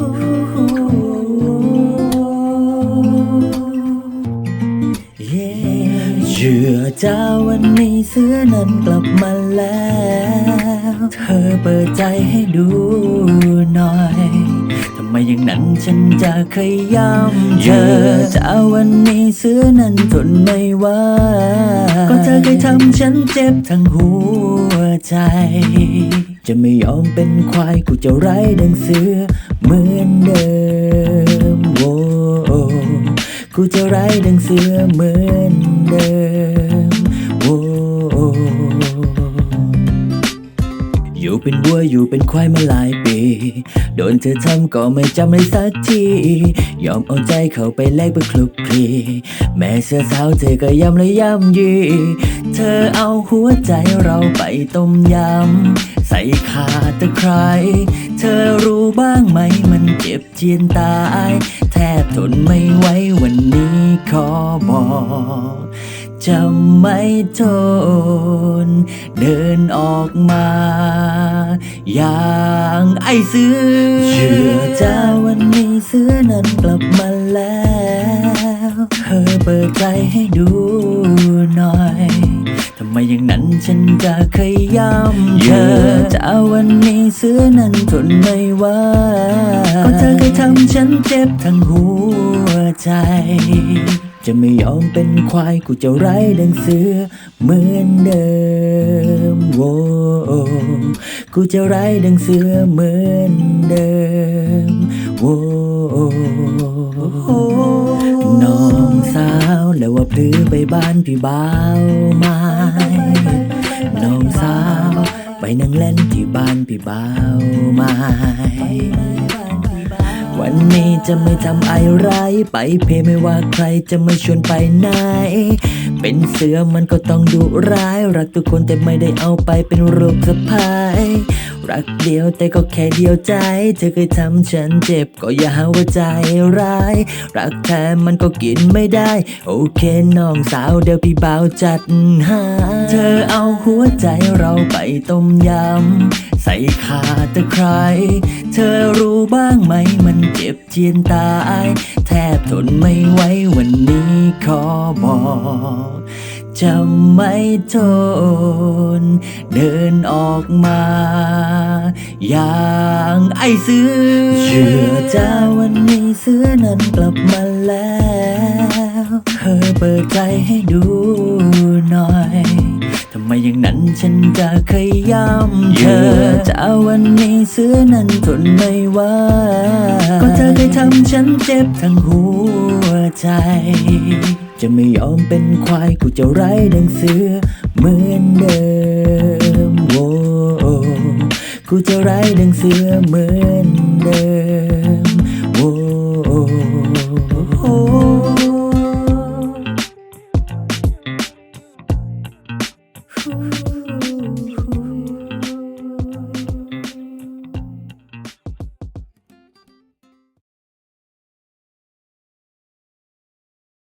เชื่อเจ้าวันนี้เสื้อนั้นกลับมาแล้ว เธอเปิดใจให้ดู อย่างนั้นฉันจะเคยย้ำเธอเจ้าวันนี้เสื้อนั้นทนไม่ไหวก็เธอเคยทำฉันเจ็บทั้งหัวใจ จะไม่ยอมเป็นควายกูจะไร้ดังเสือเหมือนเดิมโว้กูจะไร้ดังเสือเหมือนเดิมโว้ อยู่เป็นวัวอยู่เป็นควายมาหลายปี โดนเธอทำก็ไม่จำเลยสักที ยอมเอาใจเข้าไปแลกเพื่อคลุกคลี แม่เสื้อสาวเธอก็ย้ำและย้ำยี เธอเอาหัวใจเราไปต้มยำ ใส่ขาตะไคร้เธอรู้บ้างไหมมันเจ็บเจียนตาย แทบทนไม่ไหววันนี้ขอบอกจะไม่ทน เดินออกมา อย่างไอ้เสือเชื่อจ้าวันนี้เสือนั้นกลับมาแล้วเธอเปิดใจให้ดูหน่อยทำไมอย่างนั้นฉันจะเคยย้ำเธอจะวันนี้เสื้อนั้นทนไม่ไหวก็เธอเคยทำฉันเจ็บทั้งหัวใจจะไม่ยอมเป็นควายกูจะไร้ดังเสือเหมือนเดิมโว้ กูจะไร้ดังเสือเหมือนเดิมโอ้น้องสาวแล้วว่าพลือไปบ้านพี่บ่าวไม้น้องสาวไปนั่งเล่นที่บ้านพี่บ่าวไม้ วันนี้จะไม่ทำอะไร ไปเพไม่ว่าใครจะไม่ชวนไปไหน เป็นเสือมันก็ต้องดุร้าย รักทุกคนแต่ไม่ได้เอาไปเป็นรูปสะพาย รักเดียวแต่ก็แค่เดียวใจ เธอเคยทำฉันเจ็บก็อย่าหาว่าใจร้าย รักแท้มันก็กินไม่ได้ โอเคน้องสาวเดี๋ยวพี่บ่าวจัดหา เธอเอาหัวใจเราไปต้มยำ ใส่ขาตะไคร้เธอรู้บ้างไหมมันเจ็บเจียนตาย แทบทนไม่ไหววันนี้ขอบอกจะไม่ทน เดินออกมา อย่างไอ้เสือเชื่อจ้าวันนี้เสือนั้นกลับมาแล้วเธอเปิดใจให้ดูหน่อยทำไมอย่างนั้นฉันจะเคยย้ำเธอจะวันนี้เสือนั้นทนไม่ไหวก็เธอเคยทำฉันเจ็บทั้งหัวใจ จะไม่ยอมเป็นควายกูจะไร้ดังเสือเหมือนเดิม กูจะไร้ดังเสือเหมือนเดิมโอ้